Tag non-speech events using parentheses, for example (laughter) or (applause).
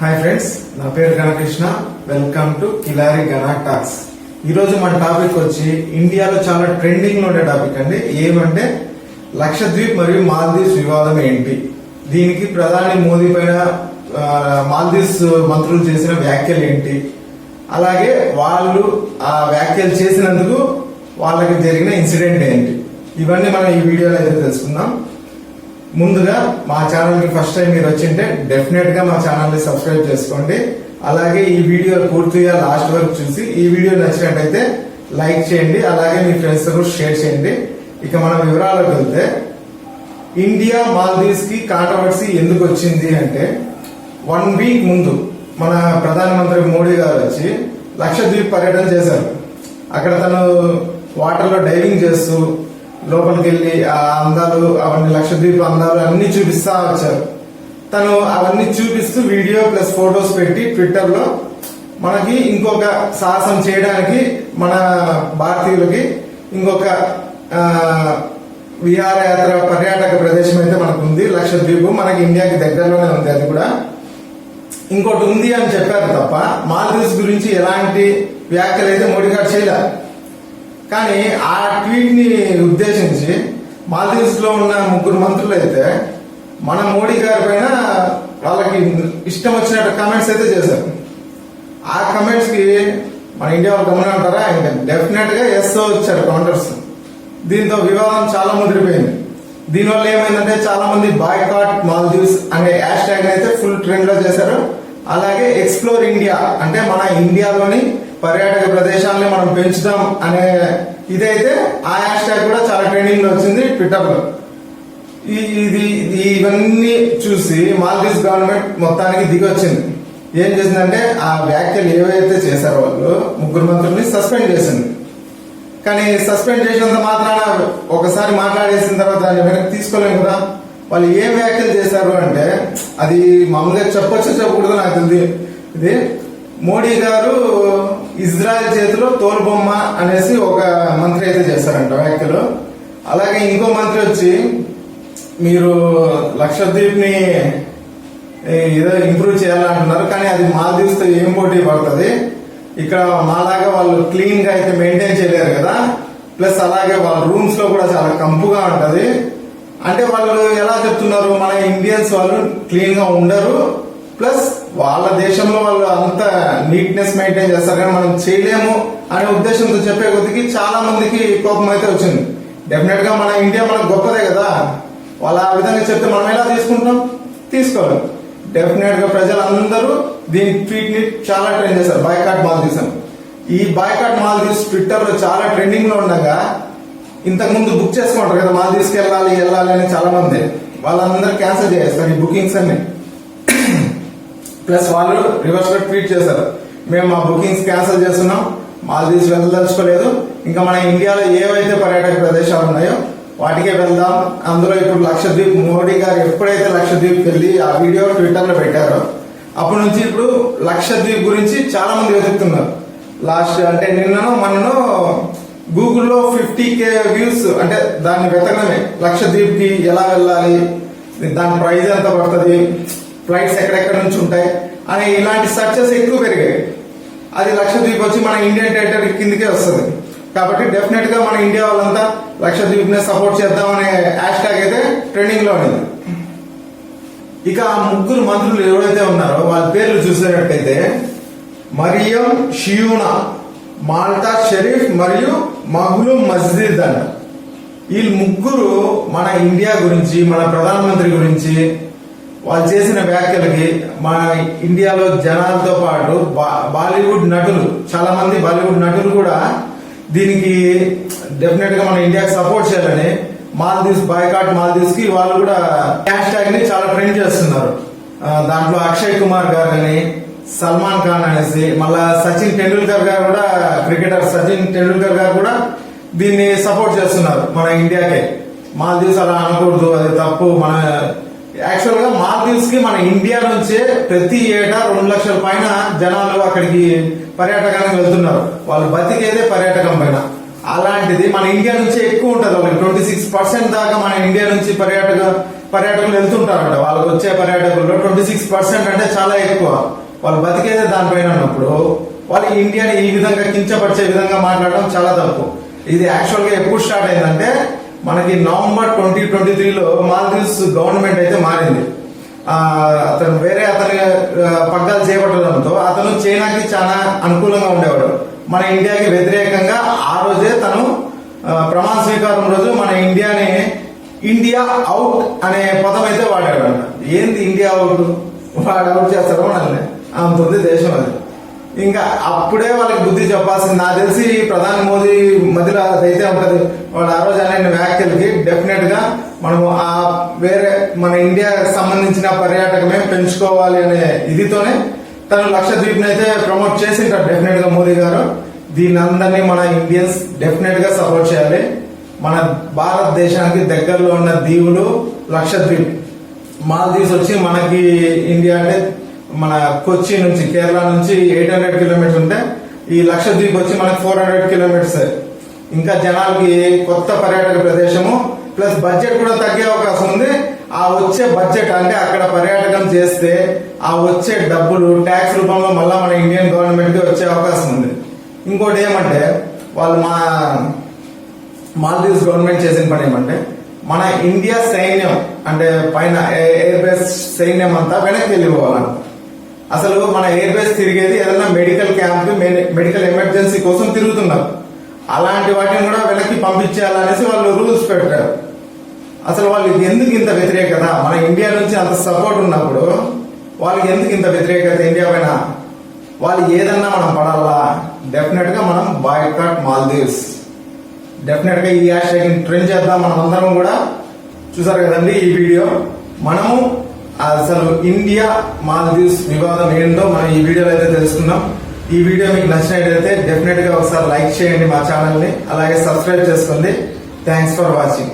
Hi friends నా పేరు Ganakrishna. Welcome to Kilari Gana talks ఈ రోజు మన టాపిక్ వచ్చి ఇండియాలో చాలా ట్రెండింగ్లో ఉండే టాపిక్ అండి. ఏమంటే లక్షద్వీప్ మరియు మాల్దీవ్స్ వివాదం ఏంటి? దీనికి ప్రధాని మోదీ పైన మాల్దీవ్స్ మంత్రులు చేసిన వ్యాఖ్యలు ఏంటి? అలాగే వాళ్ళు ఆ వ్యాఖ్యలు చేసినందుకు వాళ్ళకి జరిగిన ఇన్సిడెంట్ ఏంటి? ఇవన్నీ మనం ఈ వీడియోలో అయితే తెలుసుకుందాం. ముందుగా మా ఛానల్కి ఫస్ట్ టైం మీరు వచ్చింటే డెఫినెట్గా మా ఛానల్ని సబ్స్క్రైబ్ చేసుకోండి. అలాగే ఈ వీడియో పూర్తిగా లాస్ట్ వరకు చూసి ఈ వీడియో నచ్చినట్టయితే లైక్ చేయండి అలాగే మీ ఫ్రెండ్స్తో కూడా షేర్ చేయండి. ఇక మన వివరాలకు వెళ్తే ఇండియా మాల్దీవ్స్కి కాంట్రవర్సీ ఎందుకు వచ్చింది అంటే వన్ వీక్ ముందు మన ప్రధానమంత్రి మోడీ గారు వచ్చి లక్షద్వీప్ పర్యటన చేశారు. అక్కడ తను వాటర్లో డైవింగ్ చేస్తూ లోపలికి వెళ్ళి ఆ అందాలు అవన్నీ లక్షద్వీప్ అందాలు అన్ని చూపిస్తా వచ్చారు. తను అవన్నీ చూపిస్తూ వీడియో ప్లస్ ఫొటోస్ పెట్టి ట్విట్టర్లో మనకి ఇంకొక సాహసం చేయడానికి మన భారతీయులకి ఇంకొక విహారయాత్ర పర్యాటక ప్రదేశం అయితే మనకు ఉంది లక్షద్వీప్ మనకి ఇండియాకి దగ్గరలోనే ఉంది అది కూడా. ఇంకోటి ఉంది అని చెప్పారు తప్ప మాల్దీవ్స్ గురించి ఎలాంటి వ్యాఖ్యలు అయితే మోడీ గారు చేయలేదు. కానీ ఆ ట్వీట్ని ఉద్దేశించి మాల్దీవ్స్లో ఉన్న ముగ్గురు మంత్రులు అయితే మన మోడీ గారి పైన వాళ్ళకి ఇష్టం వచ్చినట్టు కామెంట్స్ అయితే చేశారు. ఆ కమెంట్స్కి మన ఇండియా వాళ్ళు గమనం అంటారా ఇంకా డెఫినెట్గా ఎస్ వచ్చారు కౌంటర్స్ దీంతో వివాదం చాలా ముదిరిపోయింది. దీనివల్ల ఏమైందంటే చాలా మంది బాయ్కాట్ మాల్దీవ్స్ అనే హ్యాష్ ట్యాగ్ అయితే ఫుల్ ట్రెండ్లో చేశారు. అలాగే ఎక్స్ప్లోర్ ఇండియా అంటే మన ఇండియాలోని పర్యాటక ప్రదేశాలని మనం పెంచుదాం అనే ఇదైతే ఆ హ్యాష్ ట్యాగ్ కూడా చాలా ట్రెండింగ్లో వచ్చింది ట్విట్టర్లో. ఈ- ఇది ఇది ఇవన్నీ చూసి మాల్దీవ్స్ గవర్నమెంట్ మొత్తానికి దిగి వచ్చింది ఏం చేసిందంటే ఆ వ్యాఖ్యలు ఏవైతే చేశారో వాళ్ళు ముగ్గురు మంత్రుల్ని సస్పెండ్ చేసింది. కానీ సస్పెండ్ చేసినంత మాత్రాన ఒకసారి మాట్లాడేసిన తర్వాత దాన్ని వెనక్కి తీసుకోలేము కదా. వాళ్ళు ఏం వ్యాఖ్యలు చేశారు అంటే అది మామూలుగా చెప్పొచ్చు చెప్పకూడదు నాకు తెలియదు. ఇది మోడీ గారు ఇజ్రాయెల్ చేతిలో తోలుబొమ్మ అనేసి ఒక మంత్రి అయితే చేశారంట వ్యాఖ్యలు. అలాగే ఇంకో మంత్రి వచ్చి మీరు లక్షద్వీప్ని ఏదో ఇంప్రూవ్ చేయాలంటున్నారు కానీ అది మాల్దీవ్స్తో ఏం పోటీ పడుతుంది? ఇక్కడ మాలాగా వాళ్ళు క్లీన్గా అయితే మెయింటైన్ చేయలేరు కదా. ప్లస్ అలాగే వాళ్ళ రూమ్స్లో కూడా చాలా కంపుగా ఉంటది. అంటే వాళ్ళు ఎలా చెప్తున్నారు? మన ఇండియన్స్ వాళ్ళు క్లీన్గా ఉండరు. ప్లస్ వాళ్ళ దేశంలో వాళ్ళు అంత నీట్నెస్ మెయింటైన్ చేస్తారు. కానీ మనం చేయలేము అనే ఉద్దేశంతో చెప్పే కొద్దికి చాలా మందికి కోపం అయితే వచ్చింది. డెఫినెట్గా మన ఇండియా మనకు గొప్పదే కదా. వాళ్ళు ఆ విధంగా చెప్తే మనం ఎలా తీసుకుంటాం? తీసుకోవాలి. డెఫినెట్గా ప్రజలందరూ దీని ట్వీట్ని చాలా ట్రెండ్ చేశారు. బాయ్కాట్ మాల్దీవ్స్ అని ఈ బాయ్కాట్ మాల్దీవ్స్ ట్విట్టర్లో చాలా ట్రెండింగ్లో ఉండగా ఇంతకుముందు బుక్ చేసుకుంటారు కదా మా తీసుకెళ్ళాలి వెళ్ళాలి అని చాలా మంది వాళ్ళందరూ క్యాన్సిల్ (clears throat) చేస్తారు ఈ బుకింగ్స్ అన్ని. ప్లస్ వాళ్ళు రివర్స్లో ట్వీట్ చేశారు మేము మా బుకింగ్స్ క్యాన్సిల్ చేస్తున్నాం మాల్దీవ్స్ వెళ్ళదలుచుకోలేదు ఇంకా మన ఇండియాలో ఏవైతే పర్యాటక ప్రదేశాలు ఉన్నాయో వాటికే వెళ్దాం. అందులో ఇప్పుడు లక్షద్వీప్ మోడీ గారు ఎప్పుడైతే లక్షద్వీప్ వెళ్ళి ఆ వీడియో ట్విట్టర్లో పెట్టారో అప్పటి నుంచి ఇప్పుడు లక్షద్వీప్ గురించి చాలా మంది వెతుకుతున్నారు. లాస్ట్ అంటే నిన్ననో మనను గూగుల్లో ఫిఫ్టీ కే వ్యూస్ అంటే దాన్ని వెతకడమే. లక్షద్వీప్కి ఎలా వెళ్ళాలి దాని ప్రైస్ ఎంత పడుతుంది ఫ్లైట్స్ ఎక్కడెక్కడ నుంచి ఉంటాయి అని ఇలాంటి సర్చెస్ ఎక్కువ పెరిగాయి. అది లక్షద్వీప్ వచ్చి మన ఇండియన్ టెరిటరీ కిందకే వస్తుంది. కాబట్టి డెఫినెట్గా మన ఇండియా వాళ్ళంతా లక్షద్వీప్ని సపోర్ట్ చేద్దామనే హ్యాష్ ట్యాగ్ అయితే ట్రెండింగ్లో ఉంది. ఇక ఆ ముగ్గురు మంత్రులు ఎవరైతే ఉన్నారో వాళ్ళ పేర్లు చూసినట్టయితే మరియం షియూనా. మాల్టా షరీఫ్ మరియు మహులు మస్జిద్ అన్న వీళ్ళు ముగ్గురు మన ఇండియా గురించి మన ప్రధానమంత్రి గురించి వాళ్ళు చేసిన వ్యాఖ్యలకి మన ఇండియాలో జనాలతో పాటు బా- బాలీవుడ్ నటులు చాలా మంది బాలీవుడ్ నటులు కూడా దీనికి డెఫినెట్గా మన ఇండియాకి సపోర్ట్ చేయాలని మాల్దీవ్స్ బాయ్కాట్ మాల్దీవ్స్కి వాళ్ళు కూడా హ్యాష్ ట్యాగ్ని చాలా ట్రెండ్ చేస్తున్నారు. దాంట్లో అక్షయ్ కుమార్ గారు సల్మాన్ ఖాన్ అనేసి మళ్ళా సచిన్ టెండూల్కర్ గారు కూడా క్రికెటర్. సచిన్ టెండూల్కర్ గారు కూడా దీన్ని సపోర్ట్ చేస్తున్నారు మన ఇండియాకే. మాల్దీవ్స్ అలా అనకూడదు అది తప్పు. మన యాక్చువల్గా మాల్దీవ్స్కి మన ఇండియా నుంచే ప్రతి ఏటా రెండు లక్షల పైన జనాలు అక్కడికి పర్యాటకానికి వెళ్తున్నారు. వాళ్ళు బతికేదే పర్యాటకం పైన. అలాంటిది మన ఇండియా నుంచే ఎక్కువ ఉంటుంది. వాళ్ళకి ట్వంటీ సిక్స్ పర్సెంట్ దాకా మన ఇండియా నుంచి పర్యాటక పర్యాటకులు వెళ్తుంటారంట. వాళ్ళకి వచ్చే పర్యాటకుల్లో ట్వంటీ సిక్స్ పర్సెంట్ అంటే చాలా ఎక్కువ. వాళ్ళు బతికేదే దానిపైన ఉన్నప్పుడు. వాళ్ళు ఇండియాని ఈ విధంగా కించపరిచే విధంగా మాట్లాడడం చాలా తప్పు. ఇది యాక్చువల్గా ఎప్పుడు స్టార్ట్ అయిందంటే మనకి నవంబర్ ట్వంటీ ట్వంటీ త్రీలో మాల్దీవ్స్ గవర్నమెంట్ అయితే మారింది. అతను వేరే అతని పగ్గాలు చేపట్టడంతో అతను చైనాకి చాలా అనుకూలంగా ఉండేవాడు. మన ఇండియాకి వ్యతిరేకంగా ఆ రోజే తను ప్రమాణ స్వీకారం రోజు మన ఇండియాని ఇండియా అవుట్ అనే పదం అయితే వాడాడు అంట ఏంది ఇండియా అవుట్? వాడు అవుట్ చేస్తాడు మనల్ని. అంతుంది దేశం అది. ఇంకా అప్పుడే వాళ్ళకి బుద్ధి చెప్పాల్సింది. నాకు తెలిసి ప్రధాని మోదీ మధ్యలో అదైతే ఉంటది. వాళ్ళు ఆ రోజు అనే వ్యాఖ్యలకి డెఫినెట్గా మనము ఆ వేరే మన ఇండియాకి సంబంధించిన పర్యాటకమే పెంచుకోవాలి అనే ఇదితోనే తను లక్షద్వీప్ని అయితే ప్రమోట్ చేసింటారు డెఫినెట్గా మోదీ గారు. దీని అందరినీ మన ఇండియన్స్ డెఫినెట్గా సపోర్ట్ చేయాలి. మన భారతదేశానికి దగ్గరలో ఉన్న దీవులు లక్షద్వీప్ మాల్దీవ్స్ వచ్చి మనకి ఇండియా అంటే మన కొచ్చి నుంచి కేరళ నుంచి ఎయిట్ హండ్రెడ్ కిలోమీటర్స్ ఉంటే ఈ లక్షద్వీప్ వచ్చి మనకి ఫోర్ హండ్రెడ్ కిలోమీటర్స్. ఇంకా జనాలకి కొత్త పర్యాటక ప్రదేశము ప్లస్ బడ్జెట్ కూడా తగ్గే అవకాశం ఉంది. ఆ వచ్చే బడ్జెట్ అంటే అక్కడ పర్యాటకం చేస్తే ఆ వచ్చే డబ్బులు ట్యాక్స్ రూపంలో మళ్ళా మన ఇండియన్ గవర్నమెంట్కి వచ్చే అవకాశం ఉంది. ఇంకోటి ఏమంటే వాళ్ళు మా మాల్దీవ్స్ గవర్నమెంట్ చేసిన పని ఏమంటే మన ఇండియా సైన్యం అంటే పైన ఎయిర్ బేస్ సైన్యం అంతా వెనక్కి వెళ్ళిపోవాలంట. అసలు మన ఎయిర్ బేస్ తిరిగేది ఏదైనా మెడికల్ క్యాంప్ మెడికల్ ఎమర్జెన్సీ కోసం తిరుగుతున్నారు. అలాంటి వాటిని కూడా వెనక్కి పంపించేయాలనేసి వాళ్ళు రూల్స్ పెట్టారు అసలు వాళ్ళకి ఎందుకు ఇంత వ్యతిరేకత? మన ఇండియా నుంచి అంత సపోర్ట్ ఉన్నప్పుడు వాళ్ళకి ఎందుకు ఇంత వ్యతిరేకత ఇండియా పైన? వాళ్ళు ఏదన్నా మనం పడాలా? డెఫినెట్గా మనం బాయ్కాట్ మాల్దీవ్స్ డెఫినెట్గా ఈ హ్యాష్ ట్రెండ్ చేద్దాం మనం అందరం కూడా. చూసారు కదండి ఈ వీడియో మనము అసలు ఇండియా మాల్దీవ్స్ వివాదం ఏంటో మనం ఈ వీడియోలో అయితే తెలుసుకున్నాం ఈ వీడియో మీకు నచ్చినట్లయితే డెఫినెట్గా ఒకసారి లైక్ చేయండి మా ఛానల్ని. అలాగే సబ్స్క్రైబ్ చేసుకోండి. Thanks for watching